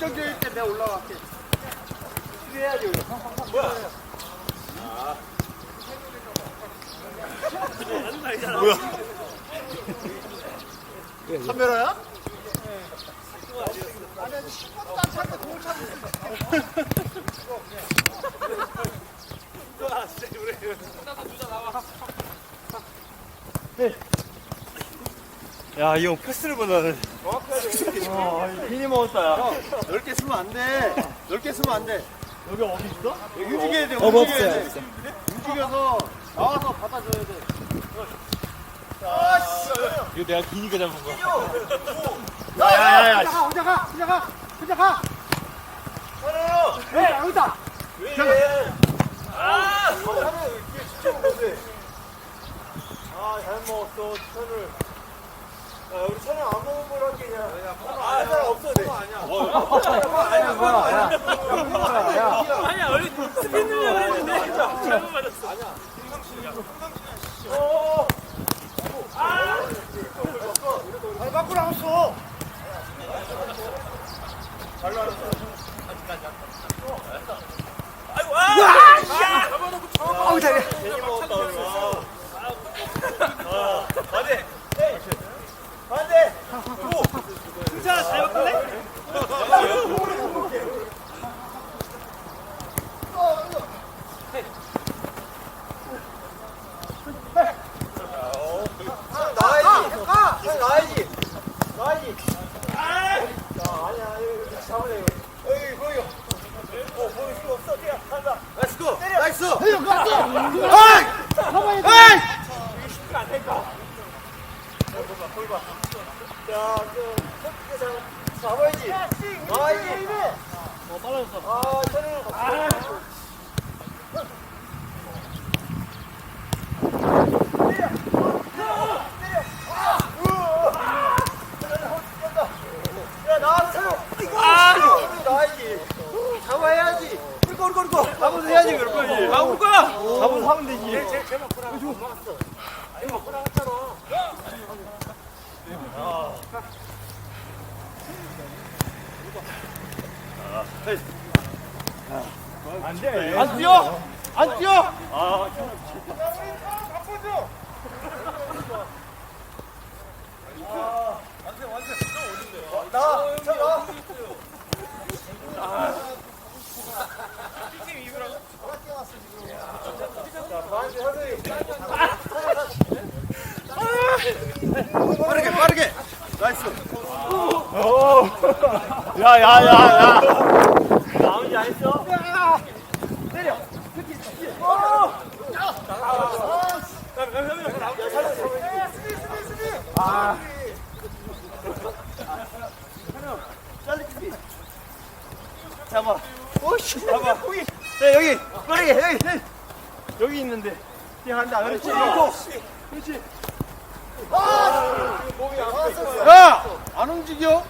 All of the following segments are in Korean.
결정적일 때 내가 올라갈게. 수비해야지 우리. 뭐야? 카메라야? 아니 아니 10번도 안 찼는데 공을 차고 있어. 야, 이 형 패스를 보다는. 괜히 먹었다 야. 넓게 쓰면 안 돼. 넓게 쓰면 안 돼. 여기 어디 있어? 여기 움직여야 돼. 어, 움직여야 없어요, 돼. 움직여서 나와서 받아줘야 돼. 이거 내가 기니까 잡은 거야. 야 야 야. 혼자 가 혼자 가 혼자 가 혼자 가. 네 여기다. 아 잘 먹었어 천을 야 우리 천을 안 먹은 걸 할게 그냥 아 사람 없어 돼 아니야 뭐야 야. 아니야 원래 스피드 했는데 잘못 맞았어 아니야 아니 밖으로 나왔어. 아우 잘해. 괜히 먹었다 그러면 반대 반대 승찬아 잘 바꿀래? 나와야지. 가. 나와야지 나와야지 아 아니야 이거 잡으래 이거 여기 보여 어 보일 수 없어 뛰어 간다 나이스 고. 에이 쉽지 않다니까 자그 잡아야지 나와야지 어 빨라졌어 아 야 나와서 차려 아 나와야지 잡아야지. 끌고 끌고 끌고 잡아서 해야지 그럴 거지 아 거야 잡아서 하면 되지 제발 보라 못 막았어 아니 먹고 나갔잖아 안돼 안 뛰어! 안 뛰어! 아 나와 나와 빠르게 빠르게. 나이스. 야야야야 나오지 안 했어? 잡아 오씨 잡아 여기 네, 여기 여기 여기. 여기 있는데 그냥 한다 그렇지 그렇지 야, 안 움직여.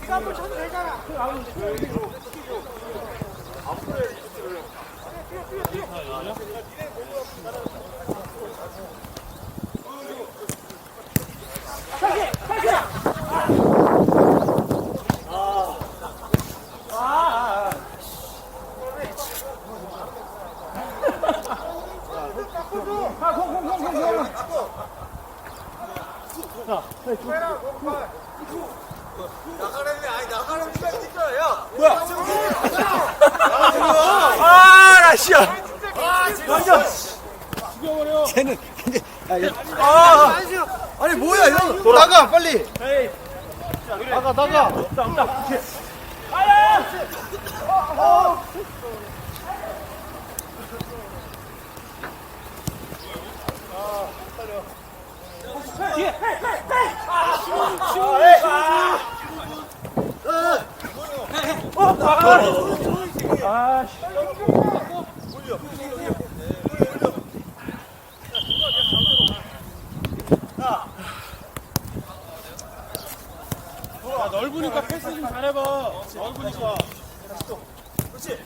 네가 한번 쳐도 되잖아. 나가라면 아니. 아 아, 이거 아 아니 뭐야 형. 나가 빨리. 나가 나가. 없다 없다 넓으니까 패스 좀 잘해봐 넓으니까 그렇지